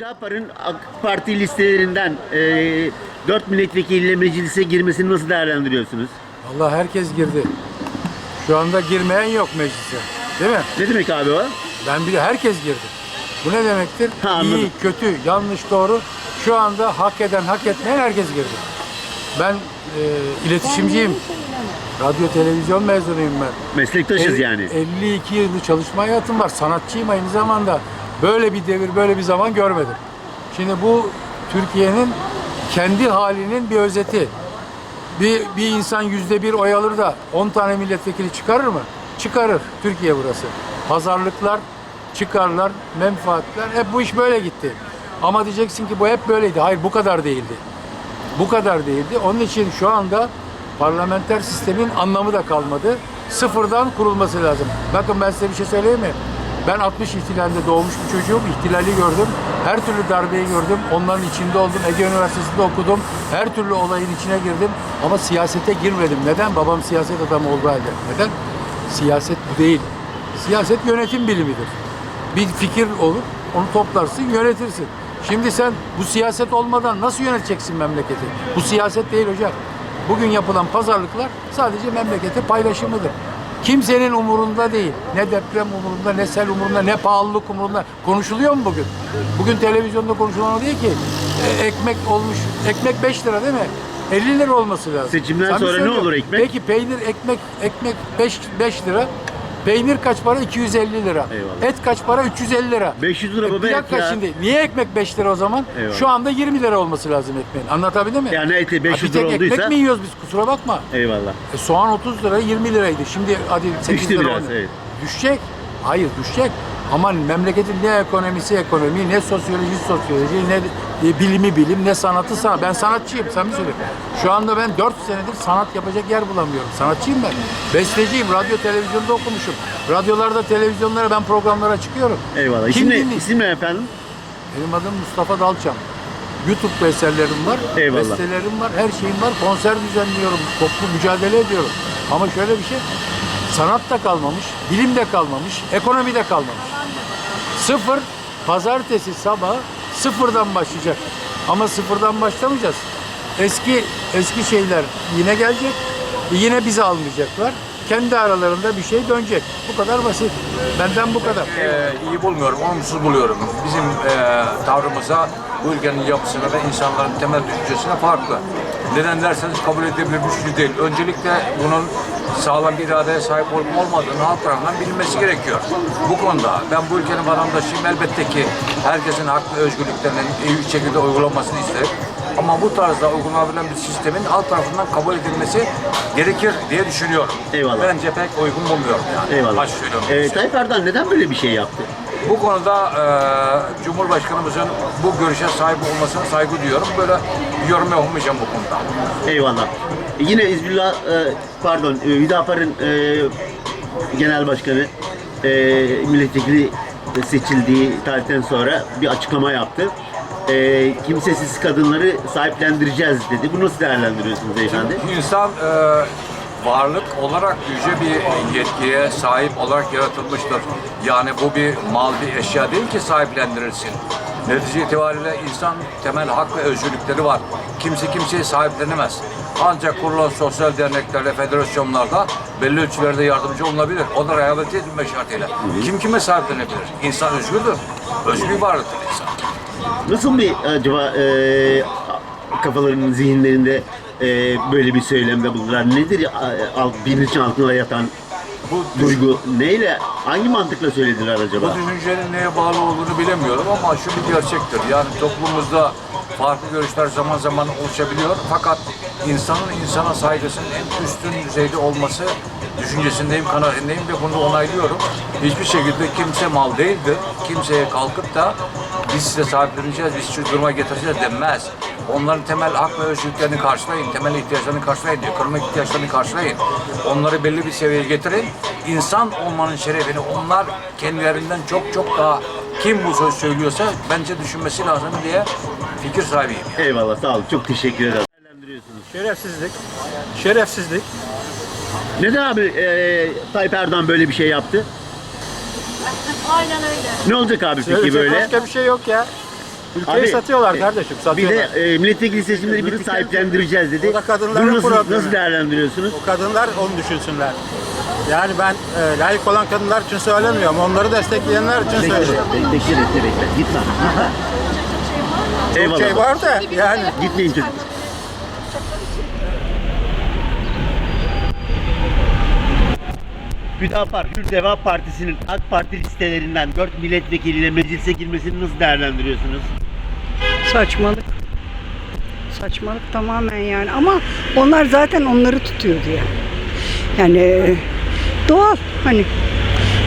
Hüdapar'ın AK Parti listelerinden e, 4 milletvekiliyle meclise girmesini nasıl değerlendiriyorsunuz? Allah herkes girdi. Şu anda girmeyen yok meclise. Değil mi? Ne demek abi o? Ben bile herkes girdi. Bu ne demektir? Ha, anladım. İyi, kötü, yanlış, doğru. Şu anda hak eden, hak etmeyen herkes girdi. Ben e, iletişimciyim. Radyo televizyon mezunuyum ben. Meslektaşız El- yani. 52 yıllık çalışma hayatım var. Sanatçıyım aynı zamanda. Böyle bir devir, böyle bir zaman görmedim. Şimdi bu Türkiye'nin kendi halinin bir özeti. Bir, bir insan yüzde bir oy alır da 10 tane milletvekili çıkarır mı? Çıkarır. Türkiye burası. Pazarlıklar, çıkarlar, menfaatler hep bu iş böyle gitti. Ama diyeceksin ki bu hep böyleydi. Hayır bu kadar değildi. Bu kadar değildi. Onun için şu anda parlamenter sistemin anlamı da kalmadı. Sıfırdan kurulması lazım. Bakın ben size bir şey söyleyeyim mi? Ben 60 ihtilalinde doğmuş bir çocuğum. İhtilali gördüm. Her türlü darbeyi gördüm. Onların içinde oldum. Ege Üniversitesi'nde okudum. Her türlü olayın içine girdim. Ama siyasete girmedim. Neden? Babam siyaset adamı olduğu halde. Neden? Siyaset bu değil. Siyaset yönetim bilimidir. Bir fikir olur, onu toplarsın, yönetirsin. Şimdi sen bu siyaset olmadan nasıl yöneteceksin memleketi? Bu siyaset değil hocam. Bugün yapılan pazarlıklar sadece memlekete paylaşımıdır. Kimsenin umurunda değil. Ne deprem umurunda, ne sel umurunda, ne pahalılık umurunda. Konuşuluyor mu bugün? Bugün televizyonda konuşulan değil ki. E, ekmek olmuş, ekmek 5 lira değil mi? 50 lira olması lazım. Seçimden Sen sonra ne olur ekmek? Peki peynir, ekmek, ekmek 5, 5 lira. Peynir kaç para? 250 lira. Eyvallah. Et kaç para? 350 lira. 500 lira E, baba bir et dakika ya. şimdi. Niye ekmek 5 lira o zaman? Eyvallah. Şu anda 20 lira olması lazım ekmeğin. Anlatabildim mi? Yani eti 500 Ha, bir tek lira olduysa- ekmek mi yiyoruz biz? Kusura bakma. Eyvallah. E, soğan 30 lira 20 liraydı. Şimdi hadi 8 Düştü lira. biraz, evet. Düşecek. Hayır düşecek. Ama memleketin ne ekonomisi ekonomi, ne sosyoloji sosyoloji, ne e, bilimi bilim, ne sanatı sanat. Ben sanatçıyım, sen mi söylüyorsun? Şu anda ben 4 senedir sanat yapacak yer bulamıyorum. Sanatçıyım ben. Besteciyim, radyo televizyonda okumuşum. Radyolarda, televizyonlara ben programlara çıkıyorum. Eyvallah. Kim İsim ne, isim ne efendim? Benim adım Mustafa Dalçam. YouTube eserlerim var, Eyvallah. bestelerim var, her şeyim var. Konser düzenliyorum, toplu mücadele ediyorum. Ama şöyle bir şey, sanat da kalmamış, bilim de kalmamış, ekonomi de kalmamış. Sıfır, pazartesi sabah sıfırdan başlayacak. Ama sıfırdan başlamayacağız. Eski eski şeyler yine gelecek, yine bizi almayacaklar. Kendi aralarında bir şey dönecek. Bu kadar basit. Benden bu kadar. Ee, iyi bulmuyorum, olumsuz buluyorum. Bizim e, tavrımıza, bu ülkenin yapısına ve insanların temel düşüncesine farklı. Neden derseniz kabul edilebilir bir şey değil. Öncelikle bunun sağlam bir iradeye sahip olup olmadığını halk tarafından bilinmesi gerekiyor. Bu konuda ben bu ülkenin vatandaşıyım. Elbette ki herkesin hak ve özgürlüklerinin iyi bir şekilde uygulanmasını isterim. Ama bu tarzda uygulanabilen bir sistemin halk tarafından kabul edilmesi gerekir diye düşünüyorum. Eyvallah. Bence pek uygun bulmuyorum yani. Eyvallah. Baş söylüyorum. Ee, Tayyip Erdoğan neden böyle bir şey yaptı? Bu konuda e, Cumhurbaşkanımızın bu görüşe sahip olmasına saygı duyuyorum. Böyle yorum yapamayacağım bu konuda. Eyvallah. E, Yine İzbillah, e, pardon, e, Hüdapar'ın e, genel başkanı e, milletvekili seçildiği tarihten sonra bir açıklama yaptı. E, kimsesiz kadınları sahiplendireceğiz dedi. Bunu nasıl değerlendiriyorsunuz beyefendi? İnsan e, varlık olarak yüce bir yetkiye sahip olarak yaratılmıştır. Yani bu bir mal, bir eşya değil ki sahiplendirilsin. Netice itibariyle insan temel hak ve özgürlükleri var. Kimse kimseyi sahiplenemez. Ancak kurulan sosyal derneklerle, federasyonlarda belli ölçülerde yardımcı olunabilir. O da rehabilite edilme şartıyla. Kim kime sahiplenebilir? İnsan özgürdür. Özgür bir varlıktır insan. Nasıl bir acaba e, kafalarının zihinlerinde e, böyle bir söylemde bulundular? Nedir e, alt, bilinçin altında yatan Bu duygu? Neyle, hangi mantıkla söylediler acaba? Bu düşüncenin neye bağlı olduğunu bilemiyorum ama şu bir gerçektir. Yani toplumumuzda farklı görüşler zaman zaman oluşabiliyor. Fakat insanın insana saygısının en üstün düzeyde olması düşüncesindeyim, kanaatindeyim ve bunu onaylıyorum. Hiçbir şekilde kimse mal değildir. Kimseye kalkıp da biz size sahipleneceğiz, biz şu duruma getireceğiz denmez. Onların temel hak ve özgürlüklerini karşılayın, temel ihtiyaçlarını karşılayın, ekonomik ihtiyaçlarını karşılayın. Onları belli bir seviyeye getirin. İnsan olmanın şerefini onlar kendilerinden çok çok daha kim bu söz söylüyorsa bence düşünmesi lazım diye fikir sahibiyim. Eyvallah, sağ olun. Çok teşekkür ederim. Değerlendiriyorsunuz. Şerefsizlik, şerefsizlik. Neden abi e, Tayyip Erdoğan böyle bir şey yaptı? Aynen öyle. Ne olacak abi peki Söyleyecek böyle? başka bir şey yok ya. Ülkeyi satıyorlar kardeşim, Bir satıyorlar. de e, milletvekili seçimleri Yürürken- sahiplendireceğiz dedi. O da kadınların Bunu nasıl, problemi. nasıl değerlendiriyorsunuz? O kadınlar onu düşünsünler. Yani ben e, layık olan kadınlar için söylemiyorum. Onları destekleyenler için Bekle, söylüyorum. bekle, bekle, bekle, bekle. Gitme, gitme. Eyvallah. Şey var da yani Gitmeyin çocuk. Hüdapar, Hür Deva Partisi'nin AK Parti listelerinden 4 milletvekiliyle meclise girmesini nasıl değerlendiriyorsunuz? Saçmalık. Saçmalık tamamen yani ama onlar zaten onları tutuyordu ya. Yani e, doğal hani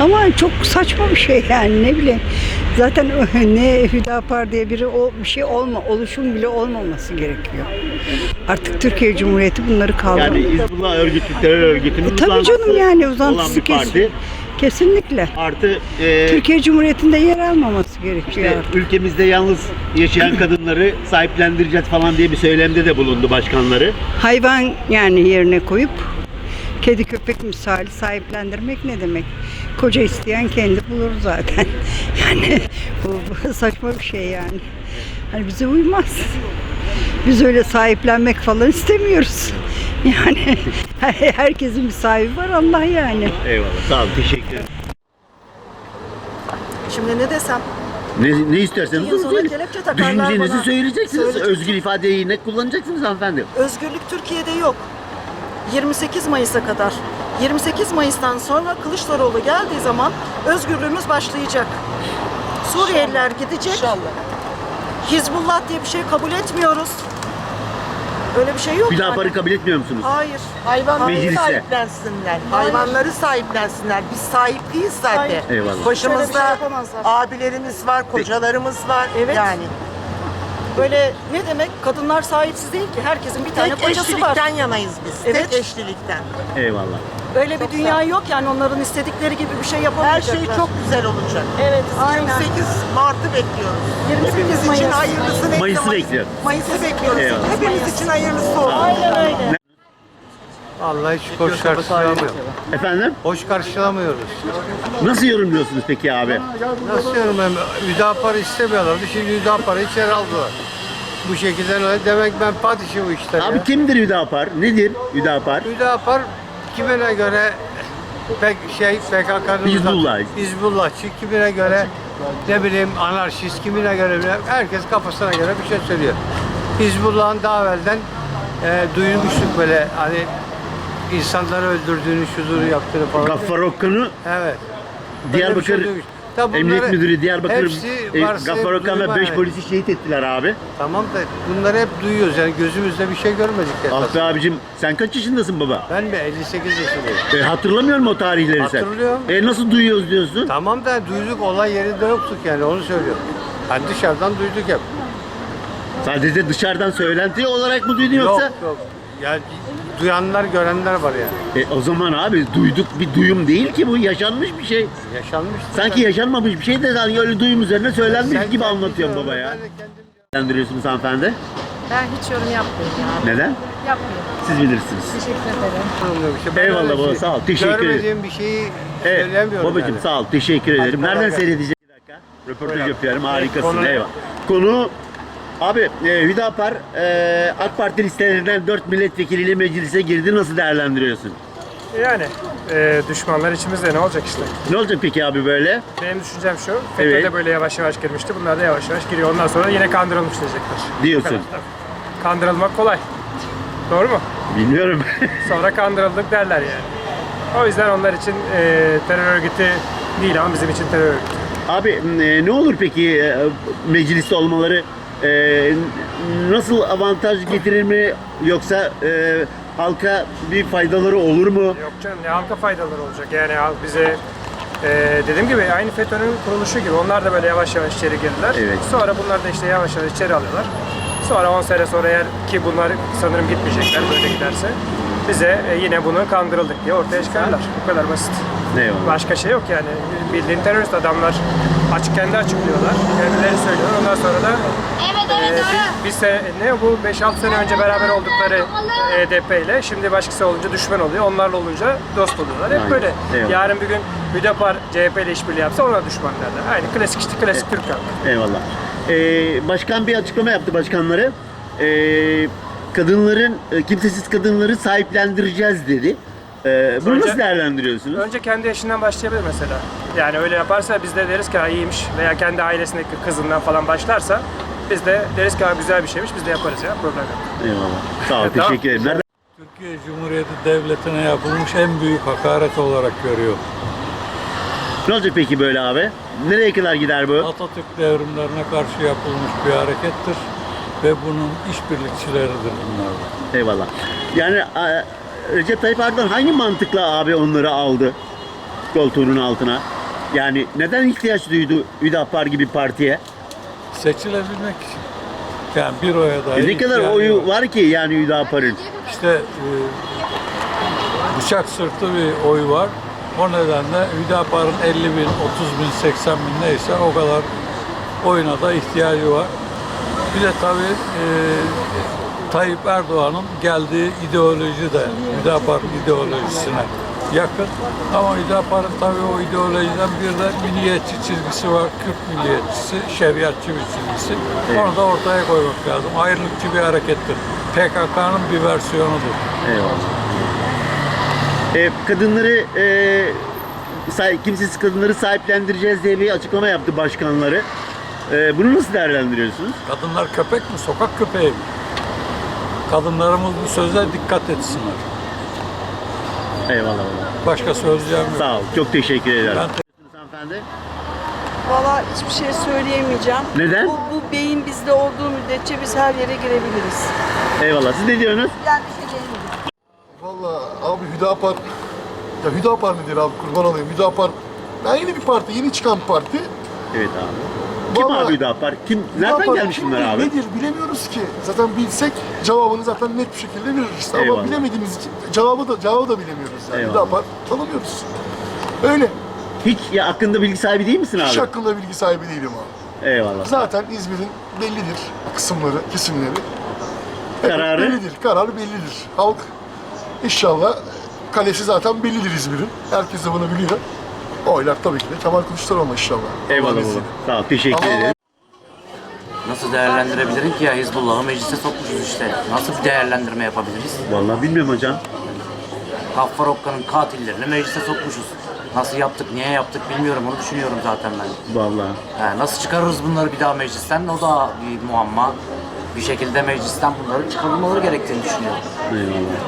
ama çok saçma bir şey yani ne bileyim. Zaten ne Hüdapar diye biri o bir şey olma, oluşum bile olmaması gerekiyor. Artık Türkiye Cumhuriyeti bunları kaldırdı. Yani Hizbullah örgütü, terör örgütünün E, tabii canım yani uzantısı kesin. Kesinlikle. Artı e, Türkiye Cumhuriyeti'nde yer almaması gerekiyor işte artık. ülkemizde yalnız yaşayan kadınları sahiplendireceğiz falan diye bir söylemde de bulundu başkanları. hayvan yani yerine koyup kedi köpek misali sahiplendirmek ne demek? Koca isteyen kendi bulur zaten. Yani bu, bu saçma bir şey yani. Hani bize uymaz. Biz öyle sahiplenmek falan istemiyoruz. Yani herkesin bir sahibi var Allah yani. Eyvallah. Sağ olun. Teşekkür ederim. Şimdi ne desem? Ne, ne isterseniz yıl onu sonra söyleyin. kelepçe takarlar Düşüncenizi bana. söyleyeceksiniz. Söyleyeceğim. Özgür ifadeyi ne kullanacaksınız hanımefendi? Özgürlük Türkiye'de yok. 28 Mayıs'a kadar. 28 Mayıs'tan sonra Kılıçdaroğlu geldiği zaman özgürlüğümüz başlayacak. Suriyeliler gidecek. Hizbullah diye bir şey kabul etmiyoruz. Öyle bir şey yok Hüdapar'ı yani. kabul etmiyor musunuz? Hayır. Hayvanları Meclise. sahiplensinler. Hayır. Hayvanları sahiplensinler. Biz sahip değiliz zaten. Hayır. Eyvallah. Bir Başımızda şey abilerimiz var, kocalarımız var. Evet. Yani Böyle ne demek? Kadınlar sahipsiz değil ki. Herkesin bir tane tek kocası var. eşlilikten yanayız biz. Evet. Tek eşlilikten. Eyvallah. Öyle bir dünya yok yani onların istedikleri gibi bir şey Her yapamayacaklar. şey çok güzel olacak. Evet, aynen. 28 Mart'ı bekliyoruz. 28 Hepimiz için Mayıs. hayırlısı neyse Mayıs'ı Mayıs- bekliyoruz. Mayıs'ı bekliyoruz. Eyvallah. Hepimiz için hayırlısı olsun. Aynen öyle. Vallahi hiç hoş karşılamıyoruz. Efendim? Hoş karşılamıyoruz. Nasıl yorumluyorsunuz peki abi? Nasıl ben? Hüdapar'ı istemiyorlardı. Şimdi Hüdapar'ı içeri aldılar. Bu şekilde öyle. Demek ben padişahım bu işler Abi ya. kimdir Hüdapar? Nedir Hüdapar? Hüdapar kimine göre pek şey PKK'nın Hizbullah. Hizbullahçı kimine göre ne bileyim anarşist kimine göre bile herkes kafasına göre bir şey söylüyor. Hizbullah'ın daha evvelden e, duymuştuk böyle hani insanları öldürdüğünü, şudur yaptığını falan. Gaffar Okkan'ı Evet. Bir Diyarbakır şey duymuş. Tabii Emniyet bunları Müdürü Diyarbakır hepsi e, varsayıp Gaffar Okkan ve duyma 5 yani. polisi şehit ettiler abi. Tamam da bunları hep duyuyoruz yani gözümüzde bir şey görmedik Ah be abicim sen kaç yaşındasın baba? Ben mi 58 yaşındayım. E, hatırlamıyor musun o tarihleri sen? Hatırlıyorum. E nasıl duyuyoruz diyorsun? Tamam da duyduk olay yerinde yoktuk yani onu söylüyorum. Hani dışarıdan duyduk hep. Sadece dışarıdan söylenti olarak mı duydun yoksa? Yok yok. Yani duyanlar görenler var yani. E, o zaman abi duyduk bir duyum değil ki bu yaşanmış bir şey. Yaşanmış. Sanki yaşanmamış bir şey de sanki öyle duyum üzerine söylenmiş Sen gibi diyorsun, baba ya. Değerlendiriyorsunuz hanımefendi. Ben hiç yorum yapmıyorum ya. Neden? Yapmıyorum. Siz bilirsiniz. Teşekkür ederim. Ben Eyvallah baba, şey- sağ ol. Teşekkür ederim. Görmediğim bir şeyi Evet, söylemiyorum babacığım yani. sağ ol. Teşekkür ederim. kolay Nereden gelsin. seyredecek? Bir dakika. Röportaj yapıyorum. Harikasın. konu ne? Eyvallah. Konu Abi e, Hüdapar e, AK Parti listelerinden 4 milletvekiliyle meclise girdi. Nasıl değerlendiriyorsun? Yani e, düşmanlar içimizde ne olacak işte. Ne olacak peki abi böyle? Benim düşüncem şu. FETÖ Evet. de böyle yavaş yavaş girmişti. Bunlar da yavaş yavaş giriyor. Ondan sonra yine kandırılmış diyecekler. Diyorsun. Bu kadar, tabii. Kandırılmak kolay. Doğru mu? Bilmiyorum. Sonra kandırıldık derler yani. O yüzden onlar için e, terör örgütü değil ama bizim için terör örgütü. Abi e, ne olur peki e, mecliste olmaları e, nasıl avantaj getirir mi yoksa e, halka bir faydaları olur mu? Yok canım ne halka faydaları olacak. Yani halk bize e, dediğim gibi aynı FETÖ'nün kuruluşu gibi onlar da böyle yavaş yavaş içeri girdiler. Evet. Sonra bunlar da işte yavaş yavaş içeri alıyorlar. Sonra 10 sene sonra eğer ki bunlar sanırım gitmeyecekler böyle giderse bize e, yine bunu kandırıldık diye ortaya çıkarlar. Bu kadar basit. Eyvallah. Başka şey yok yani. Bildiğin terörist adamlar açık kendi açıklıyorlar. Kendileri söylüyor. Ondan sonra da e, bir, bir sene, ne bu 5-6 sene önce beraber oldukları HDP ile şimdi başkası olunca düşman oluyor. Onlarla olunca dost oluyorlar. Hep Aynen. böyle. Eyvallah. Yarın bir gün Hüdapar CHP ile işbirliği yapsa ona düşman derler. Aynı klasik işte klasik Türk halkı. Eyvallah. Ee, başkan bir açıklama yaptı başkanları. Ee, kadınların, e, kimsesiz kadınları sahiplendireceğiz dedi. Ee, bunu Önce- nasıl değerlendiriyorsunuz? Önce kendi yaşından başlayabilir mesela. Yani öyle yaparsa biz de deriz ki ha iyiymiş veya kendi ailesindeki kızından falan başlarsa biz de deriz ki ha güzel bir şeymiş biz de yaparız ya problem yok. Eyvallah. Sağ ol, Tamam. teşekkür ederim. Nereden? Türkiye Cumhuriyeti Devleti'ne yapılmış en büyük hakaret olarak görüyor. Ne olacak peki böyle abi? Nereye kadar gider bu? Atatürk devrimlerine karşı yapılmış bir harekettir ve bunun işbirlikçileridir bunlar. Eyvallah. Yani a, Recep Tayyip Erdoğan hangi mantıkla abi onları aldı koltuğunun altına? Yani neden ihtiyaç duydu Hüdapar gibi partiye? Seçilebilmek için. Yani bir oya dahi E ne kadar oyu yok. var ki yani Hüdapar'ın? İşte e, bıçak sırtı bir oy var. O nedenle Hüdapar'ın 50 bin, 30 bin, 80 bin neyse o kadar oyuna da ihtiyacı var. Bir de tabii e, Tayyip Erdoğan'ın geldiği ideoloji de Hüdapar ideolojisine yakın. Ama Hüdapar'ın tabii o ideolojiden bir de milliyetçi çizgisi var. Kürt milliyetçisi, şeriatçı bir çizgisi. Onu da ortaya koymak lazım. Ayrılıkçı bir harekettir. PKK'nın bir versiyonudur. Eyvallah. E, kadınları e, say- kimsesiz kadınları sahiplendireceğiz diye bir açıklama yaptı başkanları. E, bunu nasıl değerlendiriyorsunuz? Kadınlar köpek mi? Sokak köpeği mi? Kadınlarımız bu söze dikkat etsinler. Eyvallah. Başka söyleyeceğim yok. Sağ ol. Çok teşekkür ederim. Ben Hanımefendi. Valla hiçbir şey söyleyemeyeceğim. Neden? Bu, bu beyin bizde olduğu müddetçe biz her yere girebiliriz. Eyvallah. Siz ne diyorsunuz? Yani bir şey. Valla abi Hüdapar, ya Hüdapar nedir abi kurban olayım Hüdapar, ben yeni bir parti, yeni çıkan bir parti. Evet abi. Kim Vallahi- abi Hüdapar? Kim? Nereden Hüdapar gelmiş bunlar abi? Nedir bilemiyoruz ki. Zaten bilsek cevabını zaten net bir şekilde veririz. Ama bilemediğimiz için cevabı da cevabı da bilemiyoruz. Yani. Eyvallah. Hüdapar tanımıyoruz. Öyle. Hiç ya hakkında bilgi sahibi değil misin Hiç abi? hakkında bilgi sahibi değilim abi. Eyvallah. Zaten İzmir'in bellidir kısımları, kesimleri. Kararı? Bellidir, karar bellidir. Halk inşallah kalesi zaten bellidir İzmir'in. Herkes de bunu biliyor. Oylar tabii ki de Kemal Kılıçdaroğlu inşallah. Eyvallah baba. Sağ ol. Teşekkür Ama- ederim. Nasıl değerlendirebilirim ki ya Hizbullah'ı meclise sokmuşuz işte. Nasıl bir değerlendirme yapabiliriz? Vallahi bilmiyorum hocam. Gaffar Okka'nın katillerini meclise sokmuşuz. Nasıl yaptık, niye yaptık bilmiyorum. Onu düşünüyorum zaten ben. Vallahi. Yani nasıl çıkarırız bunları bir daha meclisten? O da bir muamma. Bir şekilde meclisten bunları çıkarılmaları gerektiğini düşünüyorum. Eyvallah.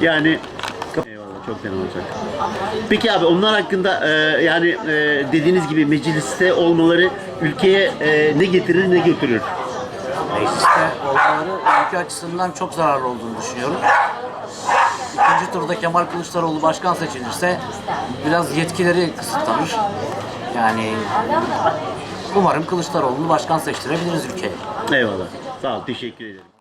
Yani çok fena olacak. Peki abi onlar hakkında e, yani e, dediğiniz gibi mecliste olmaları ülkeye e, ne getirir ne götürür? Mecliste olmaları ülke açısından çok zararlı olduğunu düşünüyorum. İkinci turda Kemal Kılıçdaroğlu başkan seçilirse biraz yetkileri kısıtlanır. Yani umarım Kılıçdaroğlu'nu başkan seçtirebiliriz ülkeye. Eyvallah. Sağ ol. Teşekkür ederim.